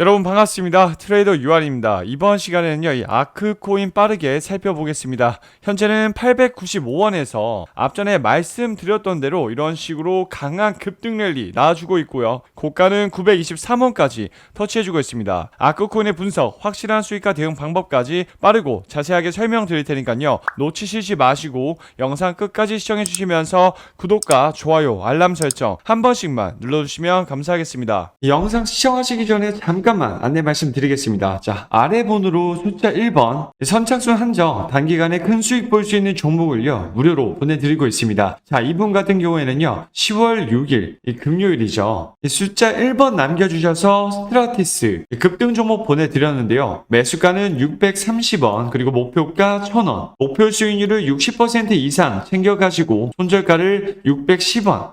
여러분 반갑습니다. 트레이더 유한입니다. 이번 시간에는요, 이 아크 코인 빠르게 살펴보겠습니다. 현재는 895원에서 앞전에 말씀드렸던 대로 이런 식으로 강한 급등 랠리 나와주고 있고요. 고가는 923원까지 터치해주고 있습니다. 아크 코인의 분석, 확실한 수익과 대응 방법까지 빠르고 자세하게 설명드릴 테니까요. 놓치시지 마시고 영상 끝까지 시청해주시면서 구독과 좋아요, 알람 설정 한 번씩만 눌러주시면 감사하겠습니다. 영상 시청하시기 전에 잠깐 만 안내 말씀드리겠습니다. 자, 아래 번호로 숫자 1번 선착순 한정 단기간에 큰 수익 볼 수 있는 종목을요 무료로 보내드리고 있습니다. 자, 이분 같은 경우에는요 10월 6일 이 금요일이죠. 이 숫자 1번 남겨주셔서 스트라티스 이 급등 종목 보내드렸는데요. 매수가는 630원 그리고 목표가 1000원 목표 수익률을 60% 이상 챙겨가시고 손절가를 610원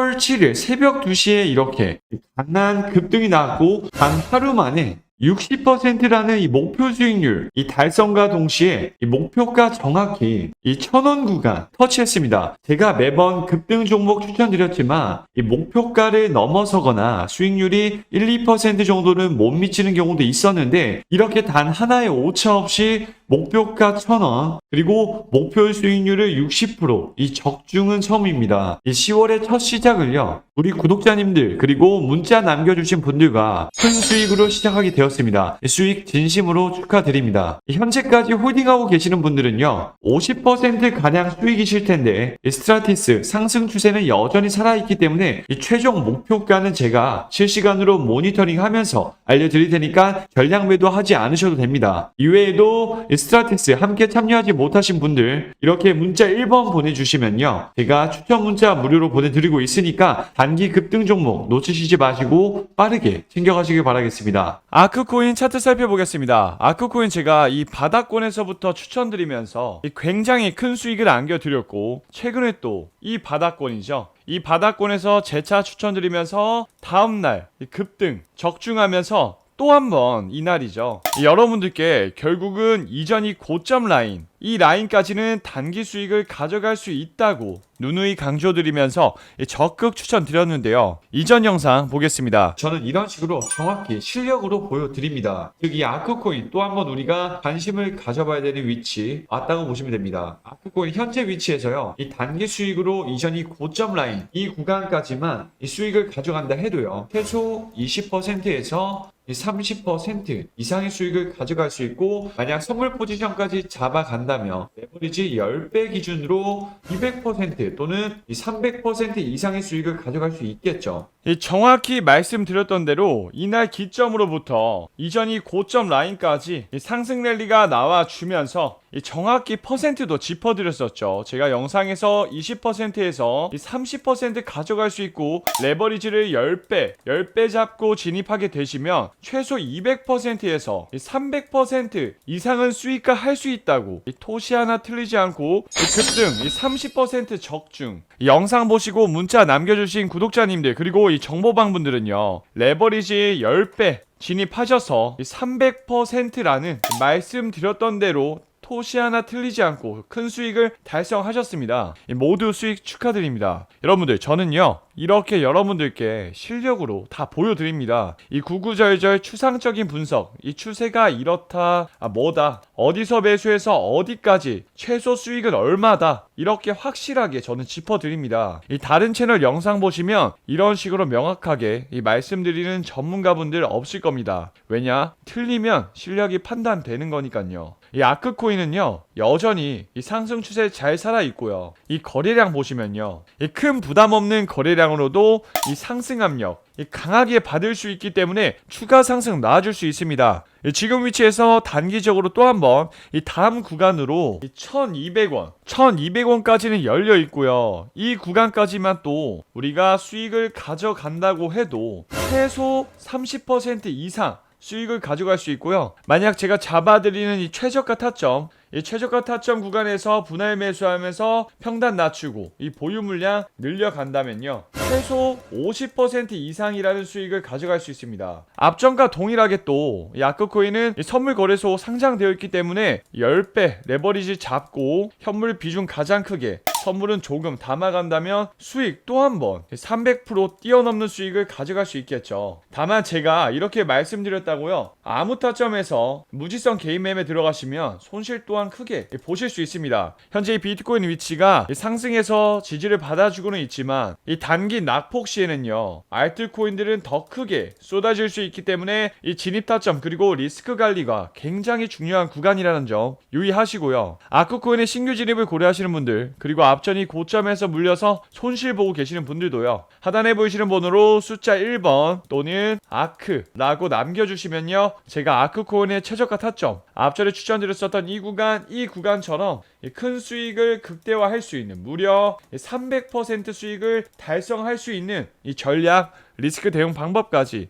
7일 새벽 2시에 이렇게 강한 급등이 나왔고 단 하루 만에 60%라는 이 목표 수익률, 이 달성과 동시에 이 목표가 정확히 이 천원 구간 터치했습니다. 제가 매번 급등 종목 추천드렸지만 이 목표가를 넘어서거나 수익률이 1, 2% 정도는 못 미치는 경우도 있었는데 이렇게 단 하나의 오차 없이 목표가 1000원, 그리고 목표 수익률을 60%이 적중은 처음입니다. 이 10월의 첫 시작을요. 우리 구독자님들 그리고 문자 남겨주신 분들과 큰 수익으로 시작하게 되었습니다. 이 수익 진심으로 축하드립니다. 이 현재까지 홀딩하고 계시는 분들은요. 50% 가량 수익이실 텐데 이 스트라티스 상승 추세는 여전히 살아있기 때문에 이 최종 목표가는 제가 실시간으로 모니터링하면서 알려드릴 테니까 전량 매도하지 않으셔도 됩니다. 이외에도 이 스트라티스 함께 참여하지 못하신 분들 이렇게 문자 1번 보내주시면요. 제가 추천 문자 무료로 보내드리고 있으니까 단기 급등 종목 놓치시지 마시고 빠르게 챙겨가시길 바라겠습니다. 아크코인 차트 살펴보겠습니다. 아크코인 제가 이 바닥권에서부터 추천드리면서 이 굉장히 큰 수익을 안겨드렸고 최근에 또 이 바닥권이죠. 이 바닥권에서 재차 추천드리면서 다음날 이 급등 적중하면서 또 한 번 이날이죠. 여러분들께 결국은 이전이 고점 라인, 이 라인까지는 단기 수익을 가져갈 수 있다고 누누이 강조드리면서 적극 추천드렸는데요. 이전 영상 보겠습니다. 저는 이런 식으로 정확히 실력으로 보여드립니다. 즉 이 아크코인 또 한번 우리가 관심을 가져봐야 되는 위치 왔다고 보시면 됩니다. 아크코인 현재 위치에서요. 이 단기 수익으로 이전이 고점 라인 이 구간까지만 이 수익을 가져간다 해도요. 최소 20%에서 30% 이상의 수익을 가져갈 수 있고 만약 선물 포지션까지 잡아간다 면 레버리지 10배 기준으로 200% 또는 300% 이상의 수익을 가져갈 수 있겠죠. 정확히 말씀드렸던 대로 이날 기점으로부터 이전이 고점 라인까지 상승 랠리가 나와주면서 정확히 퍼센트도 짚어드렸었죠. 제가 영상에서 20%에서 30% 가져갈 수 있고 레버리지를 10배, 10배 잡고 진입하게 되시면 최소 200%에서 300% 이상은 수익화 할수 있다고 토시 하나 틀리지 않고 급등 30% 적중 영상 보시고 문자 남겨주신 구독자님들 그리고 이 정보방 분들은요 레버리지 10배 진입하셔서 300%라는 말씀드렸던 대로 토시 하나 틀리지 않고 큰 수익을 달성하셨습니다. 모두 수익 축하드립니다. 여러분들 저는요 이렇게 여러분들께 실력으로 다 보여드립니다. 이 구구절절 추상적인 분석, 이 추세가 이렇다, 아, 뭐다, 어디서 매수해서 어디까지, 최소 수익은 얼마다, 이렇게 확실하게 저는 짚어드립니다. 이 다른 채널 영상 보시면 이런 식으로 명확하게 이 말씀드리는 전문가분들 없을 겁니다. 왜냐? 틀리면 실력이 판단되는 거니까요. 이 아크코인은요 여전히 이 상승 추세 잘 살아 있고요 이 거래량 보시면요 이 큰 부담 없는 거래량 으로도 이 상승 압력 이 강하게 받을 수 있기 때문에 추가 상승 나아줄 수 있습니다. 이 지금 위치에서 단기적으로 또 한번 이 다음 구간으로 이 1200원 1200원까지는 열려 있고요. 이 구간까지만 또 우리가 수익을 가져간다고 해도 최소 30% 이상 수익을 가져갈 수 있고요. 만약 제가 잡아드리는 이 최저가 타점 이 최저가 타점 구간에서 분할 매수하면서 평단 낮추고 이 보유 물량 늘려간다면요. 최소 50% 이상이라는 수익을 가져갈 수 있습니다. 앞전과 동일하게 또 야크코인은 이 선물 거래소 상장되어 있기 때문에 10배 레버리지 잡고 현물 비중 가장 크게 선물은 조금 담아간다면 수익 또 한 번 300% 뛰어넘는 수익을 가져갈 수 있겠죠. 다만 제가 이렇게 말씀드렸다고요. 아무 타점에서 무지성 개인 매매 들어가시면 손실 또한 크게 보실 수 있습니다. 현재 이 비트코인 위치가 상승해서 지지를 받아주고는 있지만 이 단기 낙폭 시에는요. 알트코인들은 더 크게 쏟아질 수 있기 때문에 이 진입 타점 그리고 리스크 관리가 굉장히 중요한 구간이라는 점 유의하시고요. 아크코인의 신규 진입을 고려하시는 분들 그리고 앞전이 고점에서 물려서 손실 보고 계시는 분들도요. 하단에 보이시는 번호로 숫자 1번 또는 아크라고 남겨주시면요. 제가 아크코인의 최저가 타점 앞전에 추천드렸었던 이 구간 이 구간처럼 이큰 수익을 극대화할 수 있는 무려 300% 수익을 달성할 수 있는 이 전략 리스크 대응 방법까지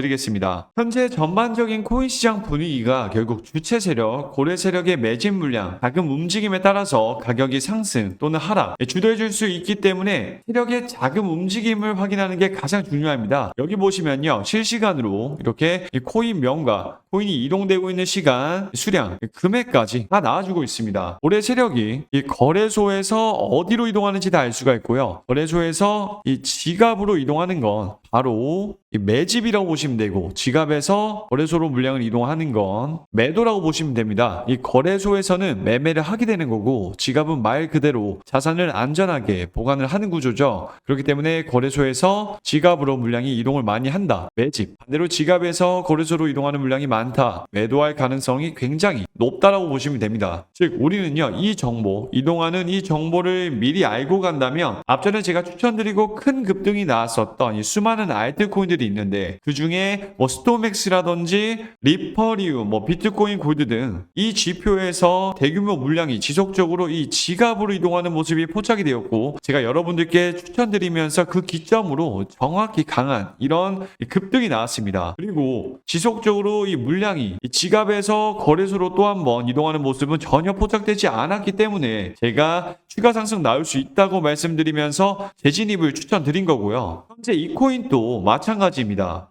리겠습니다. 현재 전반적인 코인 시장 분위기가 결국 주체 세력, 고래 세력의 매집 물량, 자금 움직임에 따라서 가격이 상승 또는 하락 주도해 줄 수 있기 때문에 세력의 자금 움직임을 확인하는 게 가장 중요합니다. 여기 보시면요. 실시간으로 이렇게 이 코인 명과 코인이 이동되고 있는 시간, 수량, 금액까지 다 나와주고 있습니다. 올해 세력이 이 거래소에서 어디로 이동하는지 다 알 수가 있고요. 거래소에서 이 지갑으로 이동하는 건 바로 이 매집이라고 보시면 되고 지갑에서 거래소로 물량을 이동하는 건 매도라고 보시면 됩니다. 이 거래소에서는 매매를 하게 되는 거고 지갑은 말 그대로 자산을 안전하게 보관을 하는 구조죠. 그렇기 때문에 거래소에서 지갑으로 물량이 이동을 많이 한다. 매집. 반대로 지갑에서 거래소로 이동하는 물량이 많 다. 매도할 가능성이 굉장히 높다라고 보시면 됩니다. 즉 우리는요 이 정보 이동하는 이 정보를 미리 알고 간다면 앞전에 제가 추천드리고 큰 급등이 나왔었던 이 수많은 알트코인들이 있는데 그 중에 뭐 스토맥스라든지 리퍼리움, 뭐 비트코인 골드 등 이 지표에서 대규모 물량이 지속적으로 이 지갑으로 이동하는 모습이 포착이 되었고 제가 여러분들께 추천드리면서 그 기점으로 정확히 강한 이런 급등이 나왔습니다. 그리고 지속적으로 이 물량이 이 지갑에서 거래소로 또 한 번 이동하는 모습은 전혀 포착되지 않았기 때문에 제가 추가 상승 나올 수 있다고 말씀드리면서 재진입을 추천드린 거고요. 현재 이 코인도 마찬가지입니다.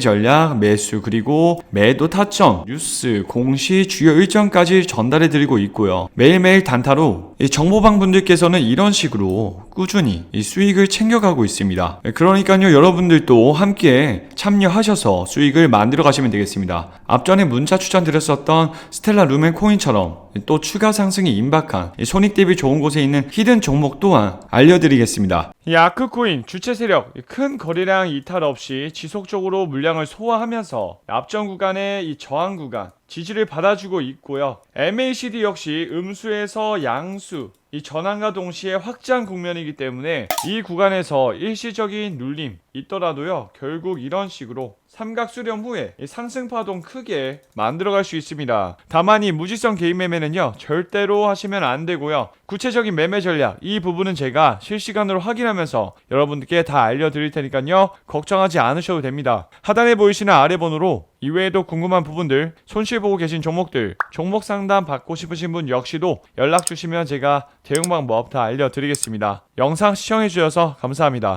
전략, 매수 그리고 매도 타점, 뉴스, 공시, 주요 일정까지 전달해 드리고 있고요. 매일매일 단타로 이 정보방 분들께서는 이런 식으로 꾸준히 이 수익을 챙겨가고 있습니다. 예, 그러니까요, 여러분들도 함께 참여하셔서 수익을 만들어 가시면 되겠습니다. 앞전에 문자 추천 드렸었던 스텔라 루멘 코인처럼 또 추가 상승이 임박한 이 손익 대비 좋은 곳에 있는 히든 종목 또한 알려드리겠습니다. 이 아크코인 주체 세력 큰 거래량 이탈 없이 지속적으로 물량을 소화하면서 앞전 구간의 이 저항 구간 지지를 받아주고 있고요. MACD 역시 음수에서 양수 이 전환과 동시에 확장 국면이기 때문에 이 구간에서 일시적인 눌림 있더라도요 결국 이런 식으로 삼각 수렴 후에 이 상승 파동 크게 만들어갈 수 있습니다. 다만 이 무지성 개인 매매는요 절대로 하시면 안 되고요. 구체적인 매매 전략 이 부분은 제가 실시간으로 확인하면서 여러분들께 다 알려드릴 테니까요 걱정하지 않으셔도 됩니다. 하단에 보이시는 아래 번호로 이외에도 궁금한 부분들, 손실 보고 계신 종목들, 종목 상담 받고 싶으신 분 역시도 연락 주시면 제가 대응 방법 다 알려드리겠습니다. 영상 시청해 주셔서 감사합니다.